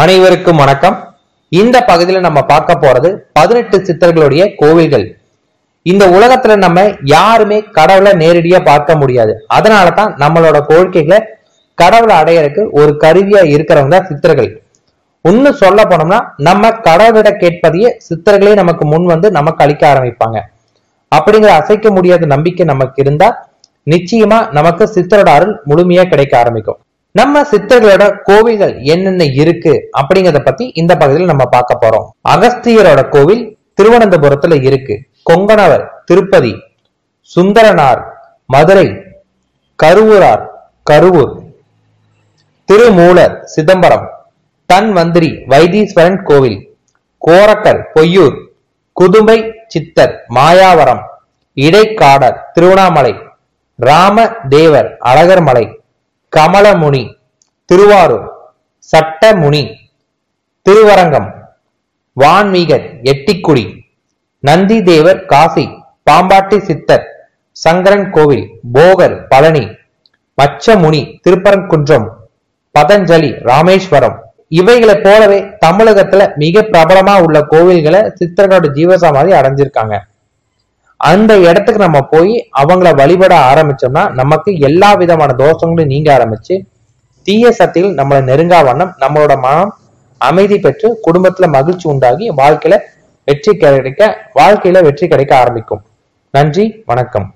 அனைவருக்கும் வணக்கம். இந்த பகுதியில நம்ம பார்க்க போறது பதினெட்டு சித்தர்களுடைய கோவில்கள். இந்த உலகத்துல நம்ம யாருமே கடவுளை நேரடியா பார்க்க முடியாது. அதனால தான் நம்மளோட கோரிக்கைகளை கடவுளை அடையறதுக்கு ஒரு கருவியா இருக்கிறவங்க தான் சித்தர்கள். ஒண்ணு சொல்ல போனோம்னா நம்ம கடவுளிட கேட்பதையே சித்தர்களே நமக்கு முன் வந்து நமக்கு அளிக்க ஆரம்பிப்பாங்க. அப்படிங்கிற அசைக்க முடியாத நம்பிக்கை நமக்கு இருந்தா நிச்சயமா நமக்கு சித்தரோட அருள் முழுமையா கிடைக்க ஆரம்பிக்கும். நம்ம சித்தர்களோட கோவில்கள் என்னென்ன இருக்கு அப்படிங்கறத பத்தி இந்த பகுதியில் நம்ம பார்க்க போறோம். அகஸ்தியரோட கோவில் திருவனந்தபுரத்துல இருக்கு. கொங்கணவர் திருப்பதி சுந்தரனார் மதுரை கருவூரார் கருவூர் திருமூலர் சிதம்பரம் தன்வந்திரி வைத்தீஸ்வரன் கோவில் கோரக்கர் பொய்யூர் குதும்பை சித்தர் மாயாவரம் இடைக்காடர் திருவண்ணாமலை ராம தேவர் அழகர்மலை கமலமுனி திருவாரூர் சட்டமுனி திருவரங்கம் வான்மீகர் எட்டிக்குடி நந்தி தேவர் காசி பாம்பாட்டி சித்தர் சங்கரன் கோவில் போகர் பழனி மச்சமுனி திருப்பரங்குன்றம் பதஞ்சலி ராமேஸ்வரம். இவைகளை போலவே தமிழகத்துல மிக பிரபலமா உள்ள கோவில்களை சித்தர்களோட ஜீவசமாதி அடைஞ்சிருக்காங்க. அந்த இடத்துக்கு நம்ம போய் அவங்கள வழிபட ஆரம்பிச்சோம்னா நமக்கு எல்லா விதமான தோஷங்களும் நீங்க ஆரம்பிச்சு தீய சக்திகள் நம்மளை நெருங்கா வண்ணம் நம்மளோட மனம் அமைதி பெற்று குடும்பத்துல மகிழ்ச்சி உண்டாகி வாழ்க்கையில வெற்றி கிடைக்க வாழ்க்கையில வெற்றி கிடைக்க ஆரம்பிக்கும். நன்றி வணக்கம்.